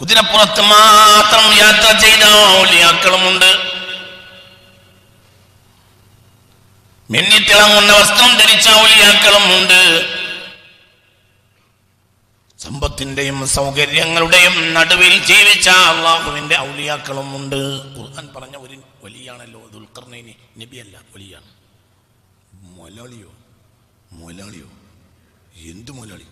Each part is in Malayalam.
കുതിരപ്പുറത്ത് മാത്രം യാത്ര ചെയ്ത ഔലിയാക്കളുമുണ്ട്. മിന്നിത്തിളങ്ങുന്ന വസ്ത്രം ധരിച്ച ഔലിയാക്കളുമുണ്ട്. സമ്പത്തിന്റെയും സൗകര്യങ്ങളുടെയും നടുവിൽ ജീവിച്ച അള്ളാഹുവിന്റെ ഔലിയാക്കളും ഉണ്ട് ഖുർആൻ പറഞ്ഞ ഒരു വലിയാണല്ലോ ദുൽഖർനൈനി. നബിയല്ല വലിയാണ്. മൊലാളിയോ? മൊലാളിയോ? എന്ത് മൊലാളി?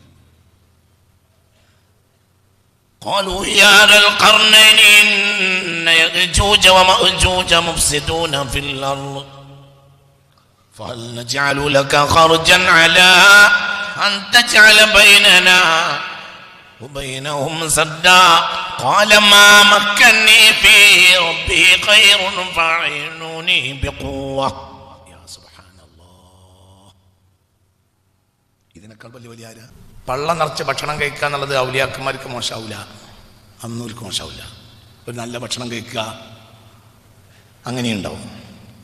قالوا يا ذا القرنين إن يأجوج ومأجوج مفسدون في الأرض. فهل نجعل لك خرجا على أن تجعل بيننا وبينهم سدا؟ قال ما مكني فيه ربي خير فاعينوني بقوة. ഇതിനേക്കാൾ വലിയ വലിയ ആരാ? പള്ള നിറച്ച് ഭക്ഷണം കഴിക്കുക എന്നുള്ളത് ഔലിയാക്കന്മാർക്ക് മോശമാവില്ല അന്നൂർക്ക് മോശമാവില്ല ഒരു നല്ല ഭക്ഷണം കഴിക്കുക അങ്ങനെയുണ്ടാവും.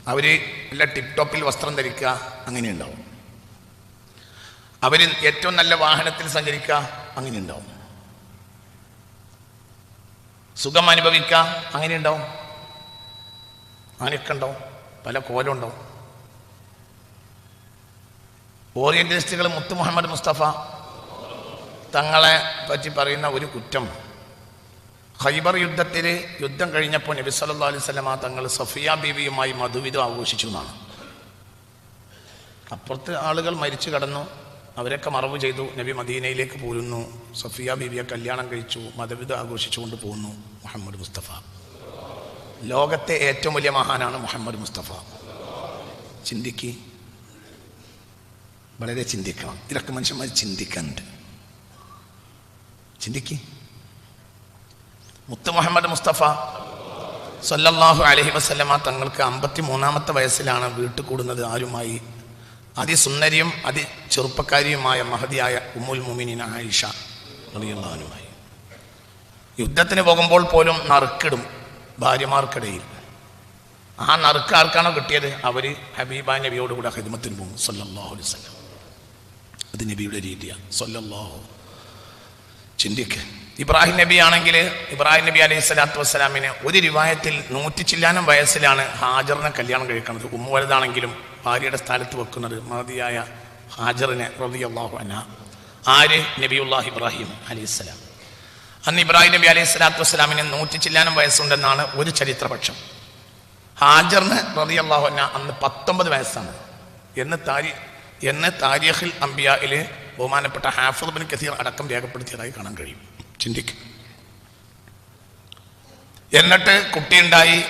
അവർ നല്ല ടിപ് ടോപ്പിൽ വസ്ത്രം ധരിക്കുക അങ്ങനെയുണ്ടാവും. അവർ ഏറ്റവും നല്ല വാഹനത്തിൽ സഞ്ചരിക്കുക അങ്ങനെയുണ്ടാവും. സുഖം അനുഭവിക്കുക അങ്ങനെയുണ്ടാവും. അങ്ങനെയൊക്കെ ഉണ്ടാവും. പല കോലം ഉണ്ടാവും. ഓറിയന്റലിസ്റ്റുകൾ മുത്തു മുഹമ്മദ് മുസ്തഫ തങ്ങളെ പറ്റി പറയുന്ന ഒരു കുറ്റം. ഖൈബർ യുദ്ധത്തിൽ യുദ്ധം കഴിഞ്ഞപ്പോൾ നബി സല്ലല്ലാഹു അലൈഹി വസല്ലമ തങ്ങൾ സഫിയ ബീവിയുമായി മധുവിധം ആഘോഷിച്ചു എന്നാണ്. അപ്പുറത്ത് ആളുകൾ മരിച്ചു കടന്നു. അവരൊക്കെ മറവ് ചെയ്തു. നബി മദീനയിലേക്ക് പോരുന്നു. സഫിയ ബീവിയെ കല്യാണം കഴിച്ചു. മധുവിധ ആഘോഷിച്ചുകൊണ്ട് പോകുന്നു മുഹമ്മദ് മുസ്തഫ. ലോകത്തെ ഏറ്റവും വലിയ മഹാനാണ് മുഹമ്മദ് മുസ്തഫ. ചിന്തിക്ക്. വളരെ ചിന്തിക്കണം. ഇതൊക്കെ മനുഷ്യന്മാർ ചിന്തിക്കാനുണ്ട്. ചിന്തിക്ക്. മുത്ത് മുഹമ്മദ് മുസ്തഫ സല്ലല്ലാഹു അലഹി വസല്ലമ തങ്ങൾക്ക് അമ്പത്തി മൂന്നാമത്തെ വയസ്സിലാണ് വീട്ടിൽ കൂടുന്നത് ആരുമായി. അതിസുന്ദരിയും അതി ചെറുപ്പക്കാരിയുമായ മഹതിയായ ഉമ്മുൽ മുമിനിൻ ആയിഷ അറിയുന്നവനുമായി യുദ്ധത്തിന് പോകുമ്പോൾ പോലും നറുക്കിടും ഭാര്യമാർക്കിടയിൽ. ആ നറുക്ക് ആർക്കാണോ കിട്ടിയത്? അവർ ഹബീബ നബിയോടുകൂടെ ഹിദ്മത്തിന് പോകും. സല്ലാഹു അലൈഹി വസല്ലം. അത് നബിയുടെ രീതിയാണ്. സല്ലല്ലാഹു ചിന്തിക്ക്. ഇബ്രാഹിം നബി ആണെങ്കിൽ ഇബ്രാഹിം നബി അലൈഹി സ്വലാത്തു വസ്സലാമിന് ഒരു രൂപായത്തിൽ നൂറ്റി ചില്ലാനം വയസ്സിലാണ് ഹാജറിനെ കല്യാണം കഴിക്കുന്നത്. ഉമ്മ വലുതാണെങ്കിലും ഭാര്യയുടെ സ്ഥലത്ത് വെക്കുന്നത് മതിയായ ഹാജറിനെ റബി അള്ളാഹു അന ആര്? നബിയുല്ലാഹ് ഇബ്രാഹിം അലൈഹിസ്സലാം അന്ന് ഇബ്രാഹിം നബി അലൈഹി സ്വലാത്തു വസ്സലാമിന് നൂറ്റി ചില്ലാനം വയസ്സുണ്ടെന്നാണ് ഒരു ചരിത്രപക്ഷം. ഹാജറിന് റളിയല്ലാഹു അൻഹ അന്ന് പത്തൊമ്പത് വയസ്സാണ്. എന്ന് താരി എന്ന് താരിഖിൽ അംബിയയിലെ ബഹുമാനപ്പെട്ട ഹാഫിദ് ബിൻ കസീർ അടക്കം രേഖപ്പെടുത്തിയതായി കാണാൻ കഴിയും. ചിന്തിക്കും. എന്നിട്ട് കുട്ടിയുണ്ടായി.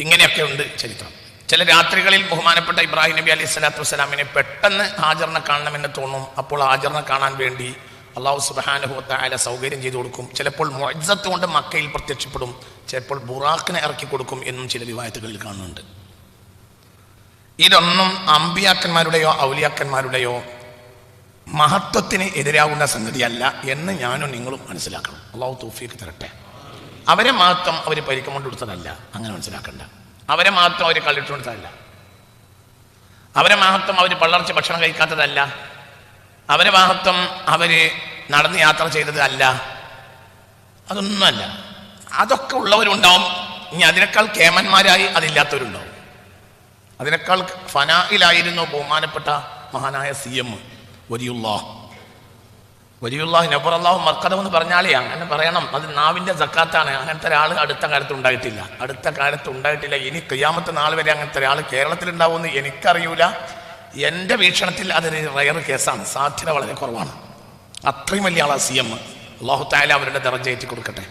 ഇങ്ങനെയൊക്കെ ഉണ്ട് ചരിത്രം. ചില രാത്രികളിൽ ബഹുമാനപ്പെട്ട ഇബ്രാഹിം നബി അലൈഹി സ്വലാത്തു വസ്സലാമിനെ പെട്ടെന്ന് ഹാജറിനെ കാണണമെന്ന് തോന്നും. അപ്പോൾ ഹാജറിനെ കാണാൻ വേണ്ടി അള്ളാഹു സുബാനുഭവത്തായ സൗകര്യം ചെയ്തു കൊടുക്കും. ചിലപ്പോൾ മൊയ്സത്ത് കൊണ്ട് മക്കയിൽ പ്രത്യക്ഷപ്പെടും. ചിലപ്പോൾ ബുറാഖിനെ ഇറക്കി കൊടുക്കും എന്നും ചില വിവാഹത്തുകളിൽ കാണുന്നുണ്ട്. ഇതൊന്നും അമ്പിയാക്കന്മാരുടെയോ ഔലിയാക്കന്മാരുടെയോ മഹത്വത്തിന് എതിരാകുന്ന സംഗതിയല്ല എന്ന് ഞാനും നിങ്ങളും മനസ്സിലാക്കണം. അള്ളാഹു തൂഫിക്ക് തരട്ടെ. അവരെ മാത്രം അവർ പരിക്കം കൊണ്ടുകൊടുത്തതല്ല അങ്ങനെ മനസ്സിലാക്കണ്ട. അവരെ മാത്രം അവർ കള്ളിട്ട് കൊടുത്തതല്ല. അവരെ മഹത്വം അവർ പള്ളർച്ച ഭക്ഷണം കഴിക്കാത്തതല്ല. അവരെ മഹത്വം അവർ നടന്ന് യാത്ര ചെയ്തത് അല്ല അതൊന്നുമല്ല. അതൊക്കെ ഉള്ളവരുണ്ടാവും. ഇനി അതിനേക്കാൾ കേമന്മാരായി അതില്ലാത്തവരുണ്ടാവും. അതിനേക്കാൾ ഫനായിലായിരുന്നു ബഹുമാനപ്പെട്ട മഹാനായ സി എം വലിയുല്ലാഹ് വലിയുല്ലാഹ് നബർ അള്ളാഹു എന്ന് പറഞ്ഞാലേ അങ്ങനെ പറയണം. അത് നാവിന്റെ സക്കാത്താണ്. അങ്ങനത്തെ ഒരാൾ അടുത്ത കാലത്ത് ഉണ്ടായിട്ടില്ല. അടുത്ത കാലത്ത് ഉണ്ടായിട്ടില്ല. ഇനി ക്രിയാമത്തെ നാൾ വരെ അങ്ങനത്തെ ഒരാൾ കേരളത്തിൽ ഉണ്ടാവുമെന്ന് എനിക്കറിയൂല. എന്റെ വീക്ഷണത്തിൽ അതൊരു റയർ കേസാണ്. സാധ്യത വളരെ കുറവാണ്. അത്രയും വലിയ ആളാ സി എം. അള്ളാഹു താല അവരുടെ ദറജ ഏറ്റി കൊടുക്കട്ടെ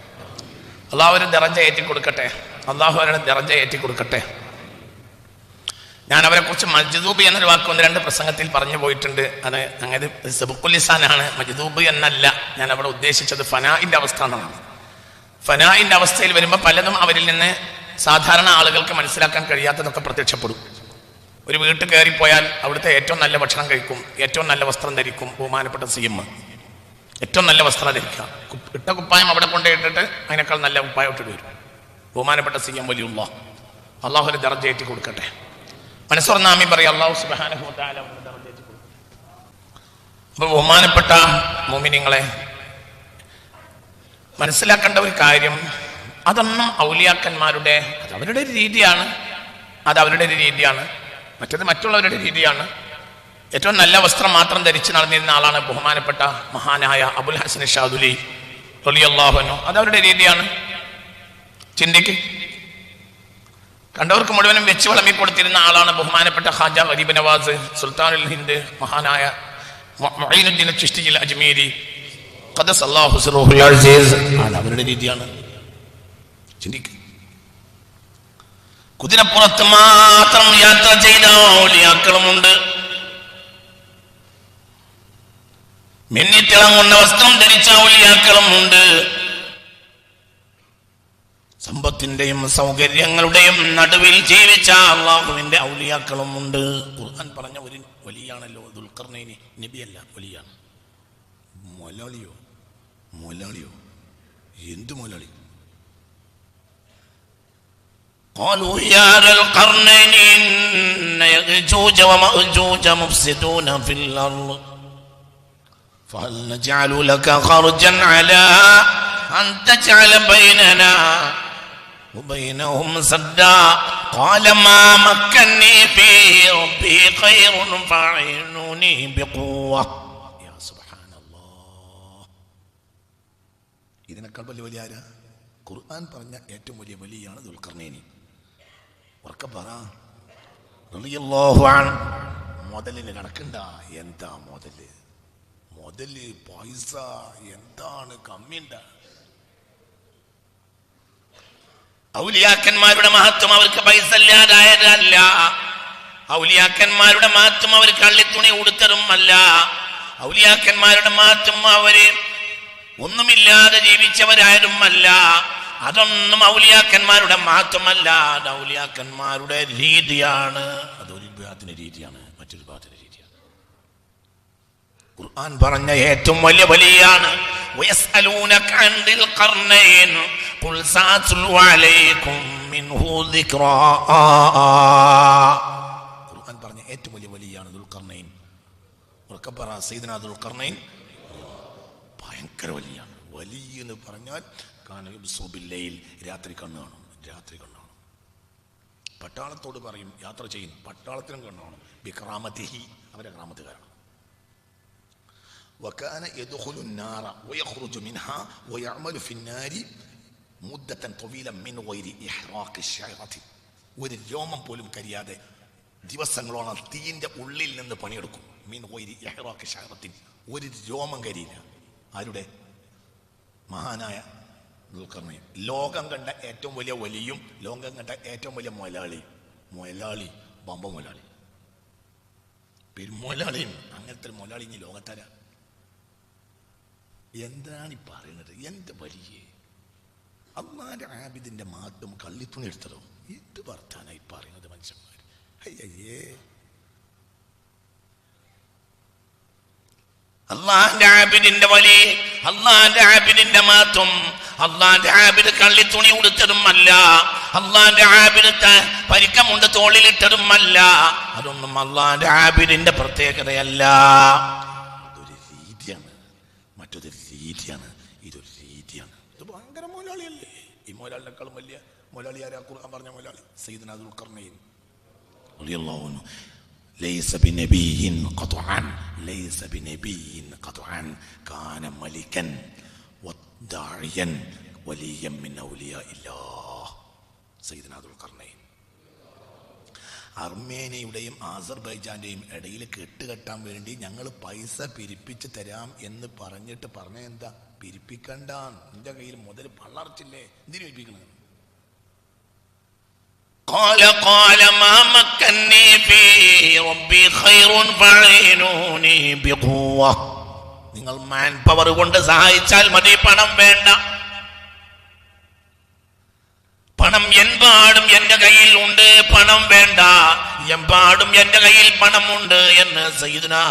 അള്ളാഹു അവരുടെ ദറജ ഏറ്റി കൊടുക്കട്ടെ അള്ളാഹു അവരുടെ ദറജ ഏറ്റി കൊടുക്കട്ടെ ഞാൻ അവരെ കുറിച്ച് മജ്ദൂബ് എന്നൊരു വാക്ക് ഒന്ന് രണ്ട് പ്രസംഗത്തിൽ പറഞ്ഞു പോയിട്ടുണ്ട്. അത് അങ്ങനെ സെബുക്കുലിസാനാണ് മജ്ദൂബ് എന്നല്ല ഞാൻ അവിടെ ഉദ്ദേശിച്ചത് ഫനായിന്റെ അവസ്ഥ എന്നാണ്. ഫനായിന്റെ അവസ്ഥയിൽ വരുമ്പോൾ പലതും അവരിൽ നിന്ന് സാധാരണ ആളുകൾക്ക് മനസ്സിലാക്കാൻ കഴിയാത്തതൊക്കെ പ്രത്യക്ഷപ്പെടും. ഒരു വീട്ടിൽ കയറിപ്പോയാൽ അവിടുത്തെ ഏറ്റവും നല്ല ഭക്ഷണം കഴിക്കും ഏറ്റവും നല്ല വസ്ത്രം ധരിക്കും ബഹുമാനപ്പെട്ട സി ഏറ്റവും നല്ല വസ്ത്രം ധരിക്കുക. ഇട്ട കുപ്പായം അവിടെ കൊണ്ടുപോയിട്ടിട്ട് അതിനേക്കാൾ നല്ല കുപ്പായം ഇട്ടിട്ട് വരും. ബഹുമാനപ്പെട്ട സി എം വലിയുള്ള. ദർജ ഏറ്റി കൊടുക്കട്ടെ മനസ്സുറന്നാമി പറയും. അള്ളാഹു കൊടുക്കും അപ്പൊ ബഹുമാനപ്പെട്ട മോമിനിങ്ങളെ മനസ്സിലാക്കേണ്ട ഒരു കാര്യം അതൊന്നും ഔലിയാക്കന്മാരുടെ അത് അവരുടെ ഒരു രീതിയാണ്. അത് അവരുടെ ഒരു രീതിയാണ്. മറ്റത് മറ്റുള്ളവരുടെ രീതിയാണ്. ഏറ്റവും നല്ല വസ്ത്രം മാത്രം ധരിച്ച് നടന്നിരുന്ന ആളാണ് ബഹുമാനപ്പെട്ട മഹാനായ അബുൽ ഹസൻ ഷാദുലി റളിയല്ലാഹുഅൻഹു അത് അവരുടെ രീതിയാണ്. ചിന്തിക്ക്. കണ്ടവർക്ക് മുഴുവനും വെച്ച് വളമി കൊടുത്തിരുന്ന ആളാണ് ബഹുമാനപ്പെട്ട ഹാജ ഗരീബ് നവാസ് സുൽത്താനുൽ ഹിന്ദ് മഹാനായ മൊഹീനുദ്ദീൻ ചിഷ്തിയിൽ അജ്മീരി അത് അവരുടെ രീതിയാണ്. ചിന്തിക്കുക കുതിരപ്പുറത്ത് മാത്രം യാത്ര ചെയ്ത ഔലിയാക്കളുമുണ്ട്. മിന്നിത്തിളങ്ങുന്ന വസ്ത്രം ധരിച്ച ഔലിയാക്കളുമുണ്ട്. സമ്പത്തിന്റെയും സൗകര്യങ്ങളുടെയും നടുവിൽ ജീവിച്ച അള്ളാഹുവിന്റെ ഔലിയാക്കളും ഉണ്ട് ഖുർആൻ പറഞ്ഞ ഒരു വലിയാണല്ലോ ദുൽഖർനൈനി നബിയല്ല വലിയാണ് മൊലാളിയോ മൊലാളിയോ എന്ത് മൊലാളി قالوا يا ذا القرنين إن يأجوج ومأجوج مفسدون في الأرض فهل نجعل لك خرجا على أن تجعل بيننا وبينهم سدا قال ما مكني فيه ربي خير فاعينوني بقوة يا سبحان الله ഇതിനേക്കാൾ വലിയ വലിയ ആരാ ഖുർആൻ പറഞ്ഞ ഏറ്റവും വലിയ വലിയാണ് ദുൽഖർനേനി ഉറക്ക പറ റളിയല്ലാഹു അൻഹു. മുതലിന് കണക്കുണ്ട എന്താ മുതല് മുതല് പൈസ എന്താണ് കമ്മിണ്ട ഔലിയാക്കന്മാരുടെ മഹത്വം അവർക്ക് പൈസ ഇല്ലാതായതല്ല. ഔലിയാക്കന്മാരുടെ മഹത്വം അവർ കള്ളിത്തുണി ഉടുത്തതും അല്ല ഔലിയാക്കന്മാരുടെ മഹത്വം അവർ ഒന്നുമില്ലാതെ ജീവിച്ചവരായതും അല്ല അതൊന്നും ഔലിയാക്കന്മാരുടെ മഹത്വമല്ല ഔലിയാക്കന്മാരുടെ രീതിയാണ്. അതൊരു രീതിയാണ് രീതിയാണ്. ഖുർആൻ പറഞ്ഞ ഏറ്റവും വലിയ വലിയാണ് ഖുർആൻ പറഞ്ഞ ഏറ്റവും വലിയ വലിയാണ് ദുൽഖർണൈൻ ഉറക്കപ്പറ സൈദന ദുൽഖർണൈൻ ഭയങ്കര വലിയാണ് വലിയ എന്ന് പറഞ്ഞാൽ കാനബില്ലയിൽ രാത്രി കണ്ണു കാണും രാത്രി കണ്ണു കാണും. പട്ടാളത്തോട് പറയും യാത്ര ചെയ്യുന്നു പട്ടാളത്തിനും കണ്ണു കാണും. ബിക്രാമത്തിഹി അവരെ ക്രാമത്തുകാരാണ് وكان يدخل النار ويخرج منها ويعمل في النار مدة ത്വീല من غير ഇഹ്റാഖി الشعرة. ഒരു രോമം പോലും കരിയാതെ ദിവസങ്ങളോളം തീയിന്റെ ഉള്ളിൽ നിന്ന് പണിയെടുക്കും. മീൻ ഒരി എഹ്റാഖ് ഷാറത്തിൻ ഒരു രോമം കരിയില്ല. ആരുടെ? മഹാനായ ദുൽഖർണയും. ലോകം കണ്ട ഏറ്റവും വലിയ വലിയും ലോകം കണ്ട ഏറ്റവും വലിയ മൊലാളി. മൊലാളി ബമ്പ മൊലാളി. പെരുമൊലാളിയും അങ്ങനത്തെ മൊലാളി ഇനി ലോകത്താരാ? എന്താണ് ഈ പറയുന്നത്? എന്റെ വലിയ അമ്മാന്റെ ആബിദിന്റെ മാട്ടും കള്ളിത്തുണി എടുത്തതോ എന്ത് വർത്താനായി പറയുന്നത് മനുഷ്യന്മാർ അയ്യേ അള്ളാന്റെ ആബിദിന്റെ വലി അള്ളാന്റെ ആബിദിന്റെ മാത്തും അള്ളാന്റെ ആബിദ് കള്ളിത്തുണി ഉടുത്തതും അല്ല അള്ളാന്റെ ആബിദ് ത- പരിക്കമുണ്ട് തോളിലിട്ടതും അല്ല അതൊന്നും അള്ളാന്റെ ആബിദിന്റെ പ്രത്യേകതയല്ല. മൊലാളി ആരാ? ഖുർആൻ പറഞ്ഞ മൊലാളി. സയ്യിദ്ന ദുൽഖർനൈൻ റളിയല്ലാഹു അൻഹു. ലൈസ ബിനബിയിൻ ഖത്ആൻ ലൈസ ബിനബിയിൻ ഖത്ആൻ കാന മലികൻ വദായിയൻ വലിയ മിൻ ഔലിയാ ഇല്ലാ സയ്യിദ്ന ദുൽഖർനൈൻ അർമേനിയുടെയും ആസർബൈജാന്റെയും ഇടയിൽ കെട്ടുകെട്ടാൻ വേണ്ടി ഞങ്ങൾ പൈസ പിരിപ്പിച്ച് തരാം എന്ന് പറഞ്ഞിട്ട് പറഞ്ഞ എന്താ? പിരിപ്പിക്കണ്ട നിന്റെ കയ്യിൽ മുതൽ പള്ളർച്ചില്ലേ എന്തിനു പിരിപ്പിക്കണത്? قال قال ما مكني فيه ربي خير فاعينوني بقوة നിങ്ങൾ മാൻ പവർ കൊണ്ട് സഹായിച്ചാൽ മതി പണം വേണ്ട പണം എമ്പാടും എന്റെ കയ്യിൽ ഉണ്ട് പണം വേണ്ട എമ്പാടും എന്റെ കയ്യിൽ പണമുണ്ട് എന്ന് സയ്യിദ്നാ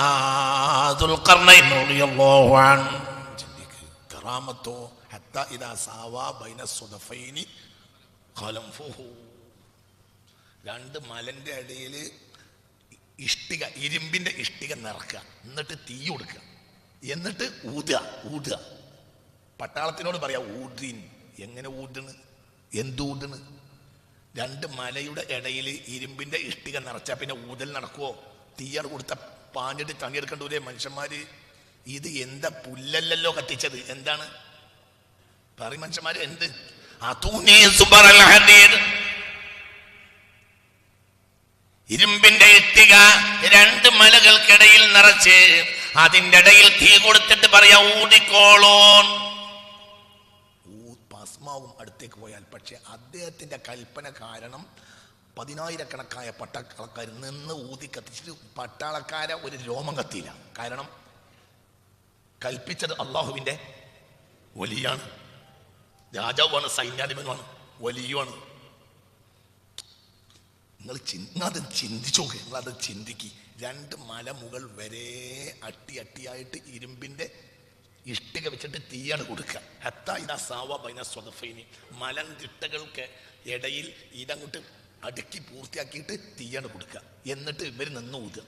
രണ്ട് മലന്റെ അടിയിൽ ഇഷ്ടിക ഇരുമ്പിന്റെ ഇഷ്ടിക നിറക്കുക. എന്നിട്ട് തീ കൊടുക്കുക. എന്നിട്ട് ഊതുക ഊതുക. പട്ടാളത്തിനോട് പറയാ ഊദ്രീൻ എങ്ങനെ ഊതണ് എന്ത് രണ്ട് മലയുടെ ഇടയിൽ ഇരുമ്പിന്റെ ഇഷ്ടിക നിറച്ചാ പിന്നെ ഊതൽ നടക്കുവോ? തീയർ കൊടുത്ത പാഞ്ഞിട്ട് തണിയെടുക്കണ്ടൂലേ മനുഷ്യന്മാര്? ഇത് എന്താ പുല്ലല്ലല്ലോ കത്തിച്ചത്? എന്താണ്? പറയും മനുഷ്യന്മാര് എന്ത്? അതൂനീ സുബറൽ ഹദീദ് ഇരുമ്പിന്റെ ഇഷ്ടിക രണ്ട് മലകൾക്കിടയിൽ നിറച്ച് അതിന്റെ ഇടയിൽ തീ കൊടുത്തിട്ട് പറയാ ഊടിക്കോളോൻ ഭസ്മാവും അടുത്തേക്ക് പോയാൽ പക്ഷെ അദ്ദേഹത്തിന്റെ കൽപ്പന കാരണം പതിനായിരക്കണക്കായ പട്ടാളക്കാർ നിന്ന് ഊതി കത്തിച്ചിട്ട് പട്ടാളക്കാരെ ഒരു രോമം കത്തിയില്ല. കാരണം കൽപ്പിച്ചത് അള്ളാഹുവിന്റെ വലിയാണ്. രാജാവാണ് സൈന്യാധിപനുമാണ് വലിയുമാണ്. നിങ്ങൾ അത് ചിന്തിച്ചു നോക്ക് നിങ്ങളത് ചിന്തിക്കി. രണ്ട് മലമുകൾ വരെ അട്ടി അട്ടിയായിട്ട് ഇരുമ്പിന്റെ ഇഷ്ടിക വെച്ചിട്ട് തീയാണ് കൊടുക്കുക. ഹത്ത സാവ ബൈന സ്വതഫൈനി മലന്തിട്ടകൾക്ക് ഇടയിൽ ഇതങ്ങോട്ട് അടുക്കി പൂർത്തിയാക്കിയിട്ട് തീയാണ് കൊടുക്കുക. എന്നിട്ട് ഇവർ നിന്ന് ഊതുക.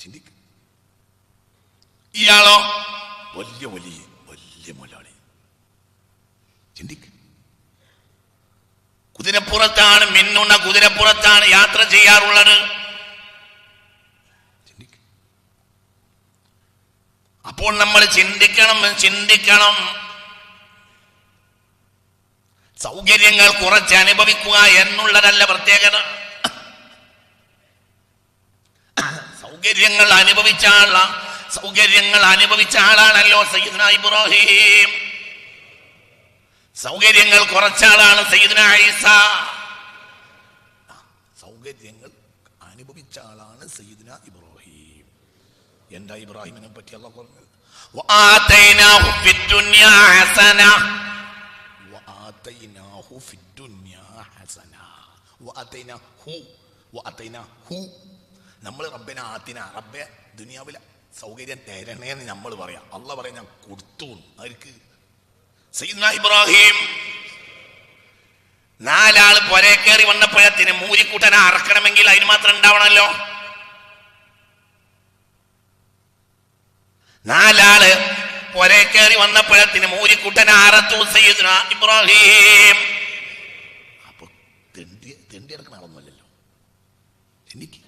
ചിന്തിക്ക. ഇയാളോ? വലിയ വലിയ വലിയ മുലാളി ചിന്തിക്ക. കുതിരപ്പുറത്താണ് മിന്നുന്ന കുതിരപ്പുറത്താണ് യാത്ര ചെയ്യാറുള്ളത്. അപ്പോൾ നമ്മൾ ചിന്തിക്കണം ചിന്തിക്കണം. സൗകര്യങ്ങൾ കുറച്ച് അനുഭവിക്കുക എന്നുള്ളതല്ല പ്രത്യേകത. സൗകര്യങ്ങൾ അനുഭവിച്ച ആളാ സൗകര്യങ്ങൾ അനുഭവിച്ച ആളാണല്ലോ സയ്യിദ്ന ഇബ്രാഹിം. സൗകര്യങ്ങൾ കുറച്ചാളാണ് സയ്യിദിന സൗകര്യങ്ങൾ അനുഭവിച്ച ആളാണ് സയ്യിദിന ഇബ്രാഹിം. എന്താ ഇബ്രാഹിമിനെ പറ്റി അല്ല പറഞ്ഞത് നമ്മൾ റബ്ബിനെ ആത്തിന. റബ്ബെ ദുനിയാവിലെ സൗകര്യം തരണേന്ന് നമ്മൾ പറയാം. അല്ല പറയാം ഞാൻ കൊടുത്തു അവർക്ക് ഇബ്രാഹിം. നാലാൾ പൊരെ കയറി വന്നപ്പോഴത്തിന് മൂലിക്കൂട്ടനെ അറക്കണമെങ്കിൽ അതിന് മാത്രം ഉണ്ടാവണമല്ലോ. നാലാൾ പൊരെ കയറി വന്നപ്പോഴത്തിന് മൂലിക്കൂട്ടനെ അറത്തു സയ്യിദ്ന ഇബ്രാഹിം. എനിക്ക്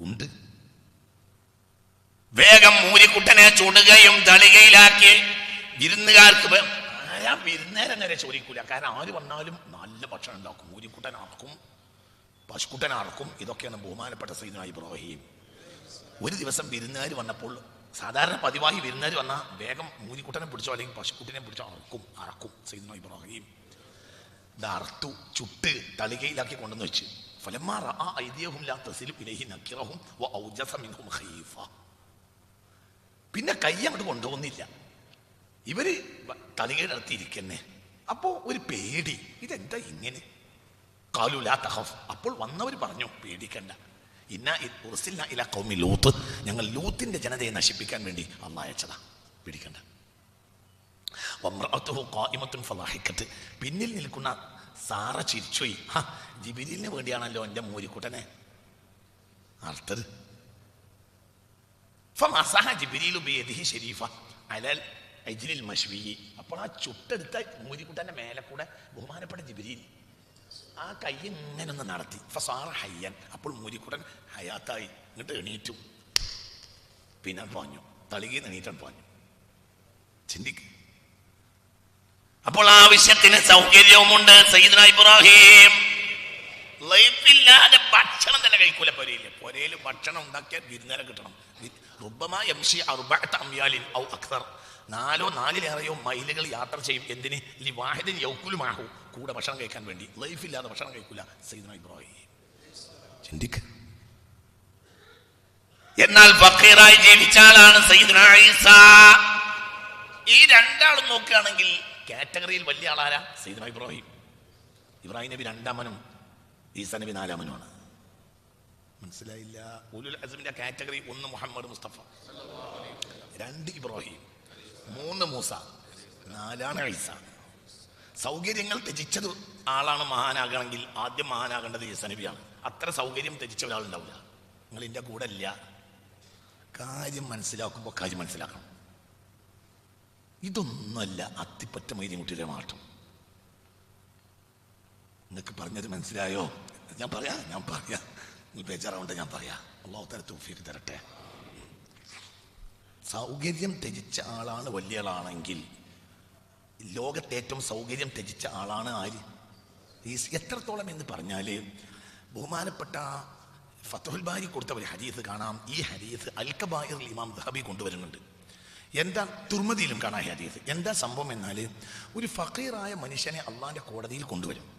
ഉണ്ട്. വേഗം മൂലിക്കുട്ടനെ ചുടുകയും തളികയിലാക്കി വിരുന്നുകാർക്ക് ഞാൻ വിരുന്നേരം വരെ ചോദിക്കൂല. കാരണം ആര് വന്നാലും നല്ല ഭക്ഷണം ഉണ്ടാക്കും. ഊരിക്കുട്ടൻ അറക്കും പശുക്കുട്ടൻ അറക്കും ഇതൊക്കെയാണ് ബഹുമാനപ്പെട്ട സൈദന ഇബ്രാഹിം. ഒരു ദിവസം വിരുന്നുകാർ വന്നപ്പോൾ സാധാരണ പതിവായി വിരുന്നുകാർ വന്നാൽ വേഗം മൂരിക്കുട്ടനെ പിടിച്ചോ അല്ലെങ്കിൽ പശുക്കുട്ടിനെ പിടിച്ചോ അറക്കും അറക്കും സൈദന ഇബ്രാഹിം. അറുത്തു ചുട്ട് തളികയിലാക്കി കൊണ്ടുവന്ന് വെച്ച്. ഫലമാ ആ ഐതിഹ്യവും ലാ തസിലും ഇലഹി നക്കിറഹും പിന്നെ കൈ അങ്ങോട്ട് കൊണ്ടുപോകുന്നില്ല. ഇവർ തളികയുടെ അപ്പോ ഒരു പേടി. ഇതെന്താ ഇങ്ങനെ? കാലുലാ തഹഫ് അപ്പോൾ വന്നവർ പറഞ്ഞു പേടിക്കണ്ട. ഇന്ന ഉറസില്ല ഇല കൗമി ലൂത്ത്. ഞങ്ങൾ ലൂത്തിന്റെ ജനതയെ നശിപ്പിക്കാൻ വേണ്ടി അന്ന് അയച്ചതാ. പേടിക്കണ്ട. പിന്നിൽ നിൽക്കുന്ന സാറ ചിരിച്ചുപോയി ഹ ജിബിരിലിന് വേണ്ടിയാണല്ലോ എന്റെ മൂരിക്കുട്ടനെ. അർത്ഥത് ബിയദിഹി ശരീഫ. അലൽ അജ്ലിൽ മശ്വി അപ്പോൾ ആ ചുട്ടെടുത്ത മൂരിക്കുട്ടന്റെ മേലെ കൂടെ ബഹുമാനപ്പെട്ട ജിബ്രീൽ ആ കൈ ഇങ്ങനെ ഒന്ന് നടത്തി. ഫസാറ ഹയ്യൻ. അപ്പോൾ മൂരിക്കുട്ടൻ ഹയാത്തായി. എന്നിട്ട് എണീറ്റു. പിന്നെ പാഞ്ഞു. തളികയിൽ നിന്ന് എണീറ്റാൻ പാഞ്ഞു. ചിന്തിക്ക്. അപ്പോൾ ആവശ്യത്തിന് സൗകര്യവുമുണ്ട്. സയ്യിദ്ന ഇബ്രാഹിം. ലൈഫില്ലാതെ ഭക്ഷണം തന്നെ കഴിക്കൂല പൊരയിൽ പൊരയിൽ ഭക്ഷണം ഉണ്ടാക്കിയാൽ വിരുന്നേരം കിട്ടണം. റുബമാ യംഷി അർബഅത അംയാലിൻ ഔ അക്തർ നാലോ നാലിലേറെയോ മൈലുകൾ യാത്ര ചെയ്യും. എന്തിന്? ലി വാഹിദിൻ യൗക്കുലുമാഹു കൂടെ ഭക്ഷണം കഴിക്കാൻ വേണ്ടി. ലൈഫില്ലാതെ ഭക്ഷണം കഴിക്കൂല. സൈദന ഇബ്രാഹിം. എന്നാൽ ഫക്കീറായി ജീവിച്ച ആളാണ് ഈസ. ഈ രണ്ടാളും നോക്കുകയാണെങ്കിൽ കാറ്റഗറിയിൽ വലിയ ആളാരാ? സൈദന ഇബ്രാഹിം. ഇബ്രാഹിം നബി രണ്ടാമനും ഈസ നബി നാലാമനുമാണ്. മനസ്സിലായില്ല? ഉലുൽ അസമിന്റെ കാറ്റഗറി ഒന്ന് മുഹമ്മദ് മുസ്തഫ. രണ്ട് ഇബ്രാഹിം. മൂന്ന് മൂസ. നാലാണ് ഐസ സൗകര്യങ്ങൾ ത്യജിച്ചത് ആളാണ് മഹാനാകണമെങ്കിൽ ആദ്യം മഹാനാകേണ്ടത് ഈസ നബിയാണ്. അത്ര സൗകര്യം ത്യജിച്ച ഒരാളുണ്ടാവില്ല. നിങ്ങൾ എന്റെ കൂടെ ഇല്ല. കാര്യം മനസ്സിലാക്കുമ്പോൾ കാര്യം മനസ്സിലാക്കണം. ഇതൊന്നുമല്ല അത്തിപ്പറ്റ മൈരിമുട്ടിയുടെ മാറ്റം. നിങ്ങൾക്ക് പറഞ്ഞത് മനസ്സിലായോ? ഞാൻ പറയാം ഞാൻ പറയാം. നീ ബേജാറാവണ്ട ഞാൻ പറയാം. അള്ളാഹു തല ഉഫീക്ക് തരട്ടെ. സൗകര്യം ത്യജിച്ച ആളാണ് വലിയ ആളാണെങ്കിൽ ലോകത്തെ ഏറ്റവും സൗകര്യം ത്യജിച്ച ആളാണ് ആര്? ഈ എത്രത്തോളം എന്ന് പറഞ്ഞാൽ ബഹുമാനപ്പെട്ട ഫത്തുൽ ബാരി കൊടുത്ത ഒരു ഹദീസ് കാണാം. ഈ ഹദീസ് അൽക്കബായർ ഇമാം ദഹബി കൊണ്ടുവരുന്നുണ്ട്. എന്താ തുർമതിയിലും കാണാം ഈ ഹദീസ്. എന്താ സംഭവം എന്നാൽ ഒരു ഫക്കീറായ മനുഷ്യനെ അള്ളാഹിന്റെ കോടതിയിൽ കൊണ്ടുവരും.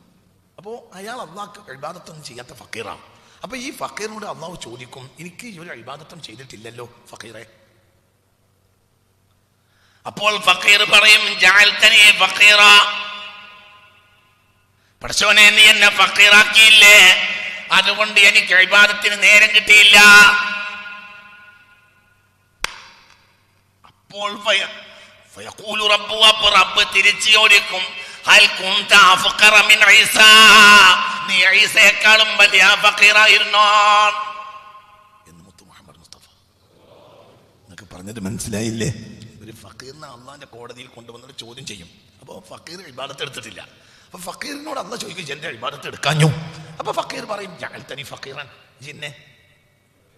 അപ്പോൾ അയാൾ അള്ളാഹ് അഴിബാദത്തൊന്നും ചെയ്യാത്ത ഫക്കീറാണ്. അപ്പോൾ ഈ ഫക്കീറിനോട് അള്ളാഹു ചോദിക്കും എനിക്ക് ഈ ഒരു അഴിബാദത്വം ചെയ്തിട്ടില്ലല്ലോ ഫക്കീറെ? അപ്പോൾ ഫക്കീർ പറയും ഫക്കീറ. പടച്ചോനെ നീ എന്നെ ഫക്കീറാക്കിയില്ലേ? അതുകൊണ്ട് എനിക്ക് അഭിവാദത്തിന് നേരം കിട്ടിയില്ല. അപ്പോൾ റബ്ബു ചോദിക്കും നീ വലിയ എന്ന് മുഹമ്മദ് മുസ്തഫ. എന്നൊക്കെ പറഞ്ഞത് മനസ്സിലായില്ലേ? ഒരു ഫക്കീറിനെ അള്ളാന്റെ കോടതിയിൽ കൊണ്ടുവന്നിട്ട് ചോദ്യം ചെയ്യും. അപ്പോൾ ഫക്കീർ ഇബാദത്ത് എടുത്തിട്ടില്ല. അപ്പൊ ഫക്കീറിനോട് അല്ല ചോദിക്കും എന്റെ ഇബാദത്ത് എടുക്കാഞ്ഞു? അപ്പൊ ഫക്കീർ പറയും ഞങ്ങൾ തനി ഫക്കീറാൻ ജിന്നെ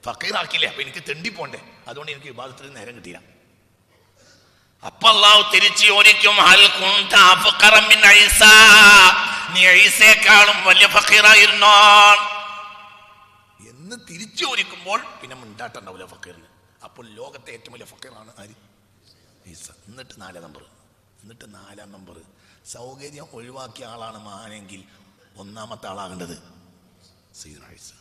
ഫക്കീറാക്കില്ലേ. അപ്പൊ എനിക്ക് തെണ്ടി പോണ്ടേ. അതുകൊണ്ട് എനിക്ക് ഇബാദത്തിന് നേരം കിട്ടിയില്ല. അപ്പൊ അള്ളാഹു തിരിച്ചു ചോദിക്കും നീ ഐസേക്കാളും വലിയ ഫക്കീറായിരുന്നോ? എന്ന് തിരിച്ചു ചോദിക്കുമ്പോൾ പിന്നെ മിണ്ടാട്ടുണ്ടാവില്ല ഫക്കീറിന്. അപ്പോൾ ലോകത്തെ ഏറ്റവും വലിയ ഫക്കീറാണ് ആര്? ഈസ എന്നിട്ട് നാലാം നമ്പർ എന്നിട്ട് നാലാം നമ്പർ സൗകര്യം ഒഴിവാക്കിയ ആളാണ് മഹാനെങ്കിൽ ഒന്നാമത്തെ ആളാകേണ്ടത് ഈസ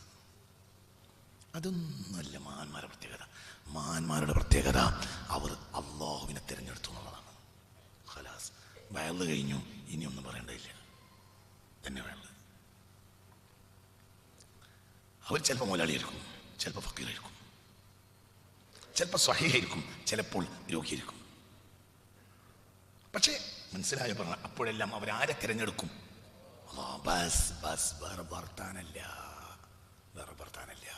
അതൊന്നുമല്ല മഹാന്മാരുടെ പ്രത്യേകത. മഹാന്മാരുടെ പ്രത്യേകത അവർ അള്ളാഹുവിനെ തിരഞ്ഞെടുത്തു എന്നുള്ളതാണ്. ഖലാസ്. വയൽ കഴിഞ്ഞു. ഇനിയൊന്നും പറയേണ്ടതില്ല. തന്നെ വേണ്ടത് അവർ ചിലപ്പോൾ മുതലാളിയായിരിക്കും ചിലപ്പോൾ ഫക്കീറായിരിക്കും. ചിലപ്പോൾ സ്വഹീഹായിരിക്കും. ചിലപ്പോൾ രോഗിയായിരിക്കും. പക്ഷേ മനസ്സിലായ പറഞ്ഞ അപ്പോഴെല്ലാം അവരാരെ തിരഞ്ഞെടുക്കും? ബസ് ബസ് വേറെ വർത്താനല്ല വേറെ വർത്താനല്ല.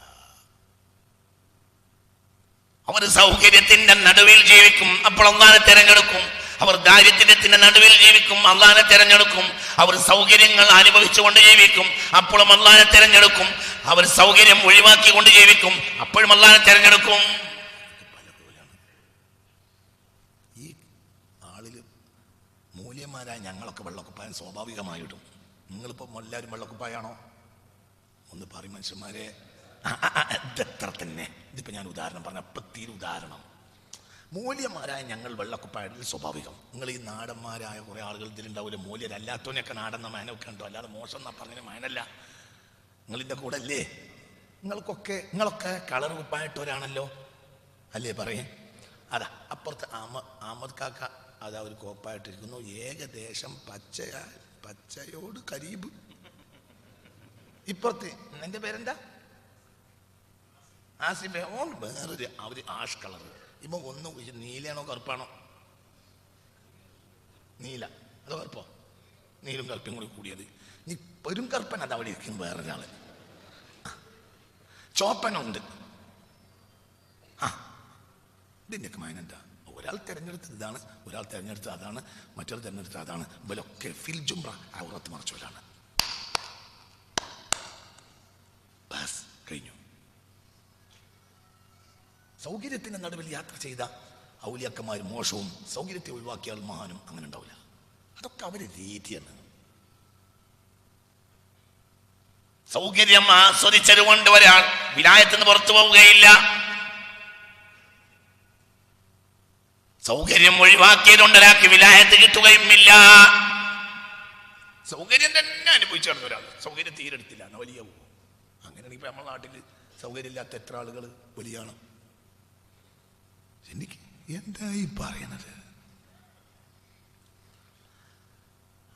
അവർ സൗകര്യത്തിന്റെ നടുവിൽ ജീവിക്കും അപ്പോൾ ഒന്നാനെ തിരഞ്ഞെടുക്കും. അവർ ദാരിദ്ര്യത്തിന്റെ നടുവിൽ ജീവിക്കും അള്ളാനെ തിരഞ്ഞെടുക്കും. അവർ സൗകര്യങ്ങൾ അനുഭവിച്ചുകൊണ്ട് ജീവിക്കും അപ്പോഴും അള്ളാനെ തിരഞ്ഞെടുക്കും. അവർ സൗകര്യം ഒഴിവാക്കിക്കൊണ്ട് ജീവിക്കും അപ്പോഴും അള്ളാനെ തിരഞ്ഞെടുക്കും. മൂല്യന്മാരായ ഞങ്ങളൊക്കെ വെള്ളക്കുപ്പായം സ്വാഭാവികമായിട്ടും. നിങ്ങളിപ്പം എല്ലാവരും വെള്ളക്കുപ്പായാണോ? ഒന്ന് പറയും മനുഷ്യന്മാരെ. ഇതെത്ര തന്നെ. ഇതിപ്പോൾ ഞാൻ ഉദാഹരണം പറഞ്ഞ അപ്പം തീരെ ഉദാഹരണം. മൂല്യന്മാരായ ഞങ്ങൾ വെള്ളക്കുപ്പായത്തിൽ സ്വാഭാവികം. നിങ്ങൾ ഈ നാടന്മാരായ കുറേ ആളുകൾ ഇതിലുണ്ടാവില്ല? മൂല്യരല്ലാത്തവനെയൊക്കെ നാടെന്ന മേനൊക്കെ ഉണ്ടോ? അല്ലാതെ മോശം എന്നാ പറഞ്ഞ മേനല്ല നിങ്ങളിന്റെ കൂടെ അല്ലേ? നിങ്ങൾക്കൊക്കെ നിങ്ങളൊക്കെ കളർ കുപ്പായിട്ടവരാണല്ലോ അല്ലേ പറയേ? അതാ അപ്പുറത്ത് അഹമ്മദ് കാക്ക അതാ അവർ കോപ്പായിട്ടിരിക്കുന്നു. ഏകദേശം പച്ചയാ പച്ചയോട് കരീബ്. ഇപ്പുറത്തെ നിന്റെ പേരെന്താ? ആസിഫെ ഓൺ വേറൊരു അവർ ആഷ് കളർ ഇപ്പൊ ഒന്ന് നീലയാണോ കറുപ്പാണോ? നീല. അത് കറുപ്പോ? നീലും കറുപ്പും കൂടി കൂടിയത്. നീ പെരും കറുപ്പൻ അത് അവിടെ ഇരിക്കും വേറൊരാൾ. ചോപ്പനുണ്ട്. ആ ഇതിന്റെയൊക്കെ മൈനെന്താ ഒരാൾ തിരഞ്ഞെടുത്തത് ഇതാണ് ഒരാൾ തിരഞ്ഞെടുത്തത് അതാണ് മറ്റൊരാൾ തിരഞ്ഞെടുത്തത് അതാണ്. ബലൊക്കെ ഫിൽ ജുംറ ഔറത്ത് മറച്ചവരാണ്. ബസ് കഴിഞ്ഞു. സൗകര്യത്തിന്റെ നടുവിൽ യാത്ര ചെയ്ത ഔലിയാക്കന്മാർ മോശവും സൗകര്യത്തെ ഒഴിവാക്കിയാൽ മഹാനും അങ്ങനെ ഉണ്ടാവില്ല. അതൊക്കെ അവരെ രീതിയാണ്. സൗകര്യം ആസ്വദിച്ചത് കൊണ്ട് ഒരാൾ വിലായത്തിന് പുറത്തു പോവുകയില്ല. സൗകര്യം ഒഴിവാക്കിയതുകൊണ്ട് ഒരാൾക്ക് വിലായത്ത് കിട്ടുകയുമില്ല. സൗകര്യം തന്നെ അനുഭവിച്ചു നടന്ന ഒരാൾ. സൗകര്യം തീരെടുത്തില്ല. വലിയ പോകും അങ്ങനെയാണെങ്കിൽ ഇപ്പൊ നമ്മുടെ നാട്ടിൽ സൗകര്യമില്ലാത്ത എത്ര ആളുകൾ വലിയാണ് എനിക്ക് എന്തായി പറയണത്?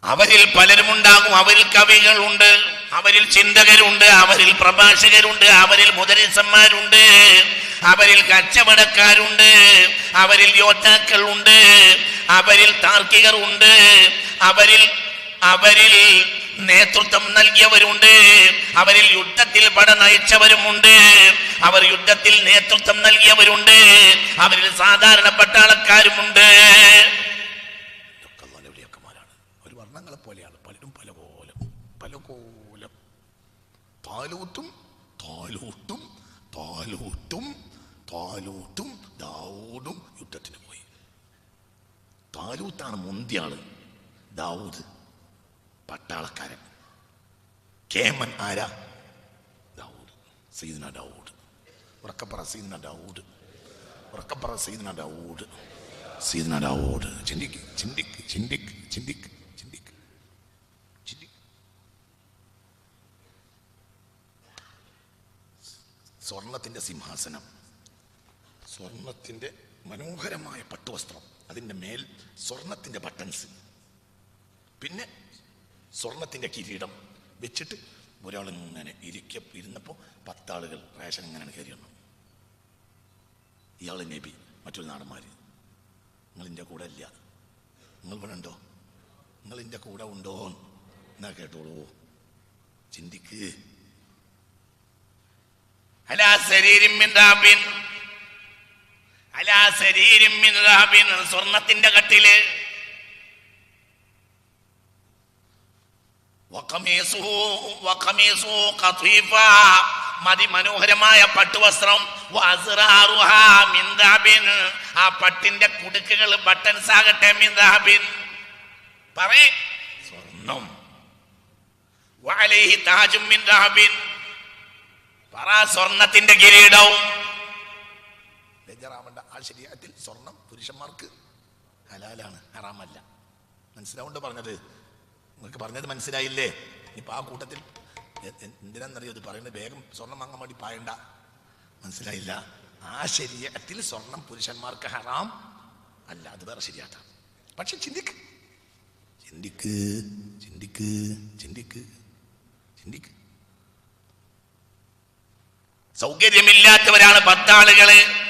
അവരിൽ പലരും ഉണ്ടാകും. അവരിൽ കവികളുണ്ട് അവരിൽ ചിന്തകരുണ്ട് അവരിൽ പ്രഭാഷകരുണ്ട് അവരിൽ മുതലിസന്മാരുണ്ട് അവരിൽ കച്ചവടക്കാരുണ്ട് അവരിൽ യോദ്ധാക്കൾ ഉണ്ട് അവരിൽ താർക്കികർ ഉണ്ട് അവരിൽ അവരിൽ നേതൃത്വം നൽകിയവരുണ്ട് അവരിൽ യുദ്ധത്തിൽ പട നയിച്ചവരുമുണ്ട് അവർ യുദ്ധത്തിൽ നേതൃത്വം നൽകിയവരുണ്ട് അവരിൽ സാധാരണ പട്ടാളക്കാരുമുണ്ട്. ഒരു വർണങ്ങളെ പോലെയാണ് പലരും താലൂത്തും താലൂട്ടും താലൂട്ടും താലൂട്ടും താലൂത്താണ് മുന്തിയാൾ? ദാവൂദ് പട്ടാളക്കാരൻ. കേമൻ ആരാ? ദാവൂദ്. സീദന ദാവൂദ്. ഉറക്കപ്പറ സീദന ദാവൂദ്. ഉറക്കപ്പറ സീദന ദാവൂദ്. സീദന ദാവൂദ്. ചിന്തിക്ക് ചിന്തിക്ക് ചിന്തിക്ക് ചിന്തിക്ക് ചിന്തിക്ക് ചിന്തിക്ക്. സ്വർണത്തിന്റെ സിംഹാസനം. സ്വർണത്തിന്റെ മനോഹരമായ പട്ടുവസ്ത്രം. അതിന്റെ മേൽ സ്വർണത്തിന്റെ ബട്ടൺസ് പിന്നെ സ്വർണത്തിന്റെ കിരീടം വെച്ചിട്ട് ഒരാൾ ഇങ്ങനെ ഇരിക്ക ഇരുന്നപ്പോൾ പത്താളുകൾ റേഷൻ ഇങ്ങനെ കയറി വന്നു. ഇയാൾ നബി മറ്റൊരു നാടന്മാർ നിങ്ങൾ എന്റെ കൂടെ ഇല്ല നിങ്ങൾ ഇവിടെ ഉണ്ടോ? നിങ്ങൾ എന്റെ കൂടെ ഉണ്ടോ എന്നാ കേട്ടോളൂ. ചിന്തിക്ക്. അലാ ശരീരം. സ്വർണത്തിന്റെ കട്ടിൽ. മതിമനോഹരമായ പട്ടുവസ്ത്രം. ആ പട്ടിന്റെ കുടുക്കുകൾ ബട്ടൻസ് ആകട്ടെ മിന്ദാബിൻ പറയേ സ്വർണം പറ സ്വർണത്തിന്റെ കിരീടവും ബേജാറാവേണ്ട. ആ ശരീരത്തിൽ സ്വർണം പുരുഷന്മാർക്ക് ഹലാലാണ് ഹറാമല്ല. മനസ്സിലാവുണ്ട് പറഞ്ഞത്? നിങ്ങൾക്ക് പറഞ്ഞത് മനസ്സിലായില്ലേ? ഇപ്പൊ ആ കൂട്ടത്തിൽ എ- എ- എന്തിനാന്നറിയോ? ഇത് പറയുന്നത് വേഗം സ്വർണം വാങ്ങാൻ വേണ്ടി പായണ്ട. മനസ്സിലായില്ല? ആ ശരീരത്തിൽ സ്വർണം പുരുഷന്മാർക്ക് ഹറാം അല്ല അത് വേറെ ശരിയാത്ത പക്ഷെ ചിന്തിക്ക്. ചിന്തിക്ക് ചിന്തിക്ക് ചിന്തിക്ക് ചിന്തിക്ക്. സൗകര്യമില്ലാത്തവരാണ് പത്താളുകൾ.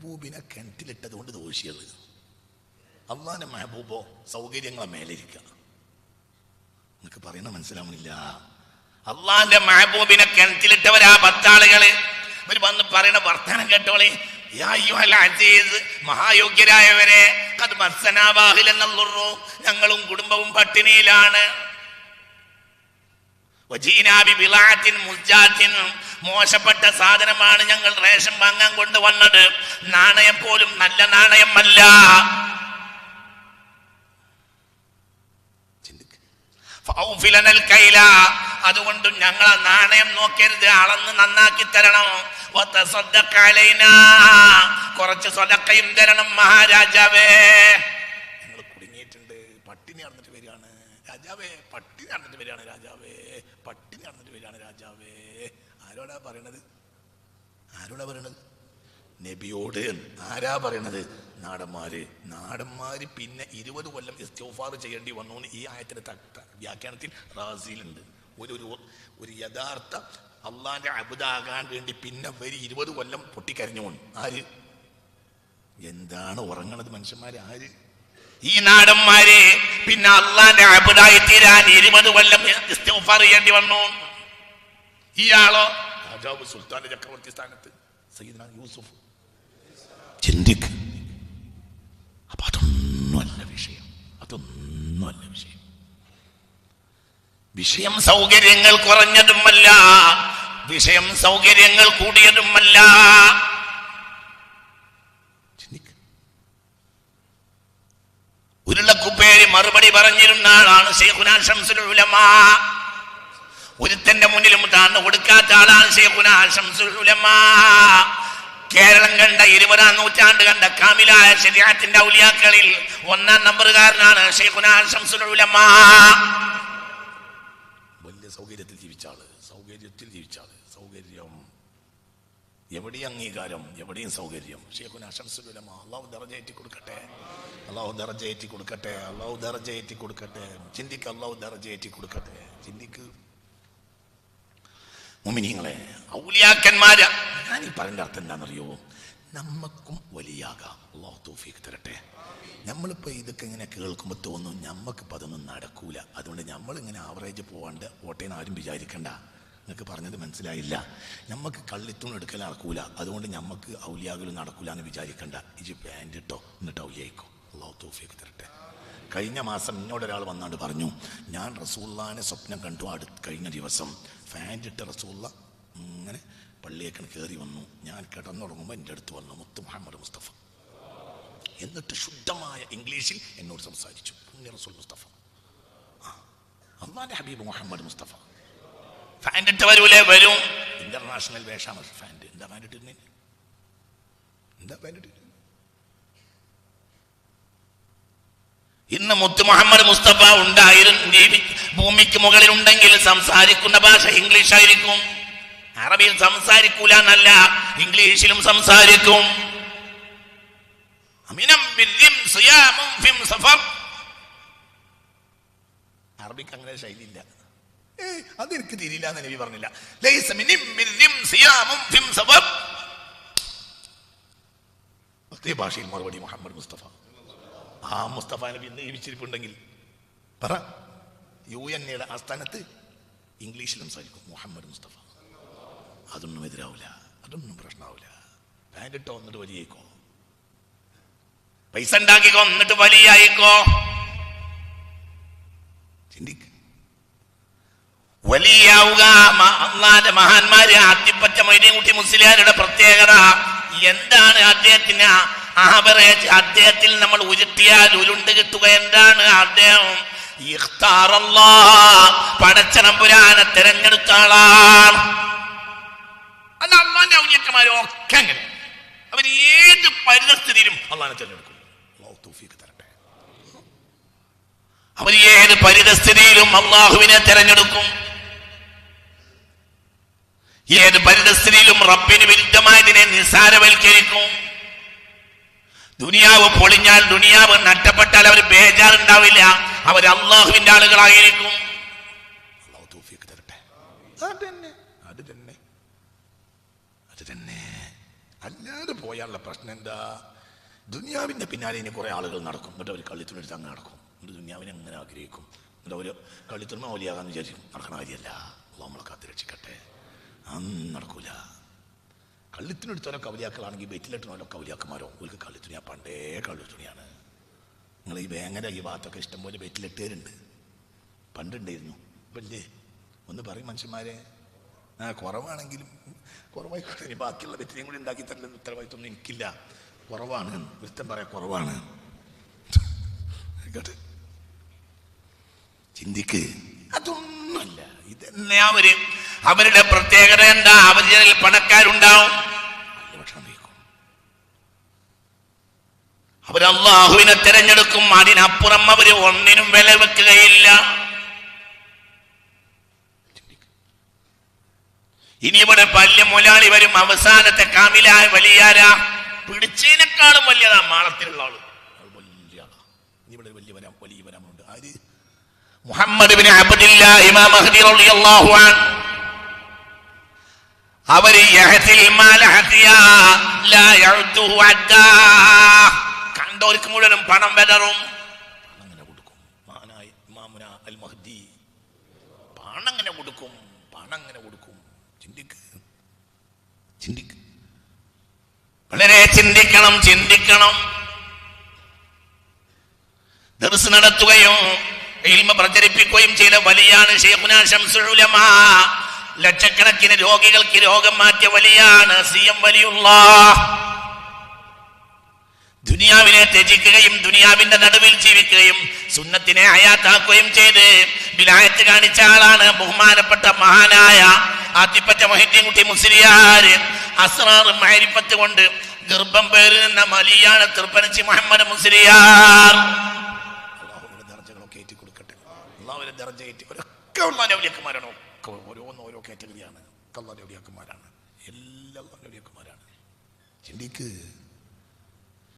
മെഹബൂബിനെ കിണറ്റിലിട്ടത് കൊണ്ട് ദോഷിയത്. അള്ളാന്റെ മെഹബൂബോ സൗകര്യങ്ങളെ മേലിരിക്കുക നിങ്ങൾക്ക് പറയുന്ന മനസ്സിലാവുന്നില്ല അള്ളാന്റെ മഹബൂബിനെ കിണറ്റിലിട്ടവരാ പത്താളുകൾ. ഇവർ വന്ന് പറയണ വർത്തമാനം കേട്ടോളെ. മഹായോഗ്യരായവരെ ഞങ്ങളും കുടുംബവും പട്ടിണിയിലാണ്. മോശപ്പെട്ട സാധനമാണ് ഞങ്ങൾ റേഷൻ വാങ്ങാൻ കൊണ്ടുവന്നത്. നാണയം പോലും നല്ല നാണയം അല്ല അതുകൊണ്ട് ഞങ്ങൾ ആ നാണയം നോക്കരുത്. അളന്ന് നന്നാക്കി തരണം. കുറച്ച് സ്വതക്കയും തരണം മഹാരാജാവേ. പട്ടിണി നടന്നിട്ട് വരികയാണ്. രാജാവേ പട്ടിണി നടന്നിട്ട് വരികയാണ് രാജാവേ. പട്ടിണി നടന്നിട്ട് വരികയാണ് രാജാവേ. ആരോടാ പറയണത്? ആരോടാ പറയണത്? നബിയോട് ആരാ പറയണത്? നാടന്മാര്. നാടന്മാര് പിന്നെ ഇരുപത് കൊല്ലം ഇസ്തോഫാർ ചെയ്യേണ്ടി വന്നു ഈ ആയത്തിന്റെ ത- ത- വ്യാഖ്യാനത്തിൽ റാസിലുണ്ട് ഒരു ഒരു ഒരു യഥാർത്ഥ അള്ളാന്റെ അബുദാകാൻ വേണ്ടി പിന്നെ വരി ഇരുപത് കൊല്ലം പൊട്ടിക്കരഞ്ഞു ആര്? എന്താണ് ഉറങ്ങണത് മനുഷ്യന്മാര്? ആര്? ഈ നാടന്മാരെ പിന്നെ അള്ളാന്റെ അബുദായി തീരാൻ ഇരുപത് കൊല്ലം ചെയ്യേണ്ടി വന്നു. ഇയാളോ? രാജാവ് സുൽത്താന്റെ ചക്രവർത്തി സ്ഥാനത്ത്. സയ്യിദ്ന യൂസുഫ്. ചിന്തിക്ക്. അപ്പൊ അതൊന്നുമല്ല വിഷയം. അതൊന്നുമല്ല വിഷയം. വിഷയം സൗകര്യങ്ങൾ കുറഞ്ഞതുമല്ല. വിഷയം സൗകര്യങ്ങൾ കൂടിയതുമല്ല ചിന്തിക്ക് ഉരുളക്കുപ്പേരി മറുപടി പറഞ്ഞിരുന്ന ആളാണ് ശൈഖുനാ ഷംസുൽ ഒരുത്തന്റെ മുന്നിലും താന്ന് കൊടുക്കാത്ത ആളാണ് ശൈഖുനാ ഷംസുൽ കേരളം കണ്ട ഇരുപതാം നൂറ്റാണ്ട് കണ്ട കാമിലായ ശരീരത്തിന്റെ ഔലിയാക്കളിൽ ഒന്നാം നമ്പറുകാരനാണ് വലിയ സൗകര്യത്തിൽ ജീവിച്ചാൾ സൗകര്യത്തിൽ ജീവിച്ചാൾ സൗകര്യം. എവിടെയും അംഗീകാരം എവിടെയും സൗകര്യം. ഷേഖുന അഷംസുലമ അള്ളാഹു നിറഞ്ഞേറ്റി കൊടുക്കട്ടെ അള്ളാഹു ദറജയേറ്റി കൊടുക്കട്ടെ അള്ളാഹു ദറജയേറ്റി കൊടുക്കട്ടെ. ചിന്തിക്ക് അള്ളാഹു ദറജയേറ്റി കൊടുക്കട്ടെ. ചിന്തിക്ക്. മുമിനിങ്ങളെ ഔലിയാക്കന്മാര് ഞാൻ ഈ പറഞ്ഞ അർത്ഥം എന്താണെന്നറിയോ? നമ്മക്കും വലിയാകാം. അള്ളാഹു തൗഫീഖ് തരട്ടെ. നമ്മളിപ്പോൾ ഇതൊക്കെ ഇങ്ങനെ കേൾക്കുമ്പോൾ തോന്നും നമുക്ക് അതൊന്നും നടക്കൂല. അതുകൊണ്ട് നമ്മൾ ഇങ്ങനെ ആവറേജ് പോവാണ്ട് ഓട്ടേന്ന് ആരും വിചാരിക്കണ്ട. നിങ്ങൾക്ക് പറഞ്ഞത് മനസ്സിലായില്ല. നമുക്ക് കള്ളിത്തൂൺ എടുക്കൽ നടക്കൂല. അതുകൊണ്ട് നമുക്ക് ഔലിയാകലും നടക്കൂല എന്ന് വിചാരിക്കണ്ട. ഇജ് പാന്റ് എന്നിട്ട് ഔലിയായിക്കോ. കഴിഞ്ഞ മാസം ഒരാൾ വന്നാണ്ട് പറഞ്ഞു ഞാൻ റസൂള്ളാനെ സ്വപ്നം കണ്ടു അടുത്ത് കഴിഞ്ഞ ദിവസം. ഫാന്റ് ഇട്ട റസൂള്ള ഇങ്ങനെ പള്ളിയേക്കണ് കയറി വന്നു. ഞാൻ കിടന്നുറങ്ങുമ്പോൾ എന്റെ അടുത്ത് വന്നു മുത്ത് മുഹമ്മദ് മുസ്തഫ. എന്നിട്ട് ശുദ്ധമായ ഇംഗ്ലീഷിൽ എന്നോട് സംസാരിച്ചു റസൂൽ മുസ്തഫ. അന്നാന്റെ ഹബീബ് മുഹമ്മദ് മുസ്തഫ. ഫാന്റ് ഇട്ട് വരൂലേ? വരും. ഇന്റർനാഷണൽ വേഷമാണ് ഫാന്റ് എന്താ ഫാന്റ് ഇട്ടിരുന്നേ? എന്താ ഫാന്റ് ഇന്ന് മുത്തു മുഹമ്മദ് മുസ്തഫ ഉണ്ടായിരുന്നു ഭൂമിക്ക് മുകളിൽ ഉണ്ടെങ്കിൽ സംസാരിക്കുന്ന ഭാഷ ഇംഗ്ലീഷ് ആയിരിക്കും അറബിയിൽ സംസാരിക്കൂല എന്നല്ല ഇംഗ്ലീഷിലും സംസാരിക്കും. അറബിക്ക് അങ്ങനെ ശൈലിയില്ല. അത് അതെനിക്ക് തിരിയില്ല എന്ന് നബി പറഞ്ഞില്ല. ഭാഷയിൽ മറുപടി മുഹമ്മദ് മുസ്തഫ. ആ മുസ്തഫ നബി ഇന്ന് ജീവിച്ചിരിപ്പുണ്ടെങ്കിൽ പറ. യു എൻ എയുടെ ആസ്ഥാനത്ത് ഇംഗ്ലീഷിലും സംസാരിക്കും മുഹമ്മദ് മുസ്തഫ. അതൊന്നും എതിരാവില്ല അതൊന്നും പ്രശ്നമാവില്ല പാന്റിട്ടോ എന്നിട്ട് വലിയേക്കോ. പൈസ ഉണ്ടാക്കിക്കോ എന്നിട്ട് വലിയായിക്കോ. ചിന്തിക്ക്. വലിയാവുക അള്ളാന്റെ മഹാന്മാര് ആദ്യപ്പറ്റ മൊയ്തീൻകുട്ടി മുസ്ലിയാരുടെ പ്രത്യേകത. എന്താണ് അദ്ദേഹത്തിന് ആവറേജ് അദ്ദേഹത്തിൽ നമ്മൾ ഉരുട്ടിയാൽ ഉരുണ്ട് കിട്ടുക എന്താണ് അദ്ദേഹം? പടച്ചനമ്പുരാനെ തെരഞ്ഞെടുത്ത ആളാണ്. അല്ല അള്ളാന്റെ ഒക്കെ അങ്ങനെ. അവർ ഏത് പരിതസ്ഥിതിയിലും അള്ളാനെ തിരഞ്ഞെടുക്കും. തരട്ടെ. അവർ ഏത് പരിതസ്ഥിതിയിലും അള്ളാഹുവിനെ തെരഞ്ഞെടുക്കും. ഏത് പരിതസ്ഥിതിയിലും റബ്ബിന് വിരുദ്ധമായതിനെ നിസാരവൽക്കരിക്കും ദുനിയാവ് പൊളിഞ്ഞാൽ ദുനിയാവ് നഷ്ടപ്പെട്ടാൽ അവർ ബേജാറുണ്ടാവില്ല. അവർ അള്ളാഹുവിന്റെ ആളുകളായിരിക്കും. അല്ലാതെ പോയാലുള്ള പ്രശ്നം എന്താ ദുനിയാവിന്റെ പിന്നാലെ ഇനി കുറെ ആളുകൾ നടക്കും. എന്നിട്ട് അവർ കള്ളിത്തുണിട്ട് അങ്ങ് നടക്കും. എന്നിട്ട് ദുനിയാവിനെ അങ്ങനെ ആഗ്രഹിക്കും? എന്നിട്ട് അവർ കള്ളിത്തുണ വലിയാകാന്ന് വിചാരിക്കും. നടക്കണ കാര്യമല്ല. അള്ളാഹ് നമ്മളെ കാത്തിരക്ഷിക്കട്ടെ അന്ന് നടക്കൂല. കള്ളിത്തുണെടുത്തവരൊക്കെ കവലിയാക്കളാണെങ്കിൽ വെറ്റിലിട്ടുന്നവരൊക്കെ കവലിയാക്കന്മാരോ ഒരു കള്ളിത്തുണിയാ. പണ്ടേ കള്ളിത്തുണിയാണ്. നിങ്ങൾ ഈ വേങ്ങര ഈ ഭാഗത്തൊക്കെ ഇഷ്ടംപോലെ വെറ്റിലിട്ടേരുണ്ട്. പണ്ടുണ്ടായിരുന്നു. ഇപ്പം ഒന്ന് പറയും മനുഷ്യന്മാരെ. ആ കുറവാണെങ്കിലും കുറവായി ഇനി ബാക്കിയുള്ള വെറ്റിനെയും കൂടി ഉണ്ടാക്കി തരേണ്ട ഉത്തരവാദിത്വം എനിക്കില്ല. കുറവാണ്. വൃത്തം പറയാം കുറവാണ്. ചിന്തിക്ക്. അതൊന്നുമല്ല. ഇതെന്നെ അവർ അവരുടെ പ്രത്യേകത എന്താ? അവരിൽ പണക്കാരുണ്ടാവും. ഭക്ഷണം കഴിക്കും. അവർ അള്ളാഹുവിനെ തിരഞ്ഞെടുക്കും. അതിനപ്പുറം അവർ ഒന്നിനും വില വെക്കുകയില്ല. ഇനി ഇവിടെ പല്ല് മുലാളി വരും. അവസാനത്തെ കാമിലായ വലിയാര? പിടിച്ചതിനേക്കാളും വലിയതാ മാളത്തിലുള്ള ആൾ. Muhammad bin Abdillah Imam Mahdi റളിയല്ലാഹു അൻ അവർ കണ്ടോർക്ക് മുഴുവനും പണം വിതറും. അങ്ങനെ കൊടുക്കും. അൽ കൊടുക്കും. കൊടുക്കും. വളരെ ചിന്തിക്കണം ചിന്തിക്കണം. ദർസ് നടത്തുകയും ഇൽമ പ്രചരിപ്പിക്കുകയും ചെയ്ത വലിയാണ് ഷെയ്ഖുന ശംസുൽ ഉലമ. ലക്ഷക്കണക്കിന് രോഗികൾക്ക് രോഗം മാറ്റിയ വലിയാണ് സി എം വലിയുള്ള ദുനിയാവിനെ ത്യജിക്കുകയും ദുനിയാവിന്റെ നടുവിൽ ജീവിക്കുകയും സുന്നത്തിനെ അയാത്താക്കുകയും ചെയ്ത് വിലായത്ത് കാണിച്ച ആളാണ് ബഹുമാനപ്പെട്ട മഹാനായ ആത്തിപ്പറ്റ മൊഹിദ്ദീൻകുട്ടി മുസ്ലിയാര് അസ്രാറും മഹരിപ്പത്ത് കൊണ്ട് ഗർഭം പേര് നിന്ന മലിയാണ് തൃപ്പനച്ചി മുഹമ്മദ് മുസ്ലിയാർ. ദർജകളൊക്കെ ഏറ്റി. ഒരൊക്കെ ഉള്ള നവലിയക്കുമാരാണോ കാറ്റഗറിയാണ് ഒക്കെ എല്ലാം എല്ലാ ഔലിയാക്കന്മാരാണ് ചിന്തിക്ക്.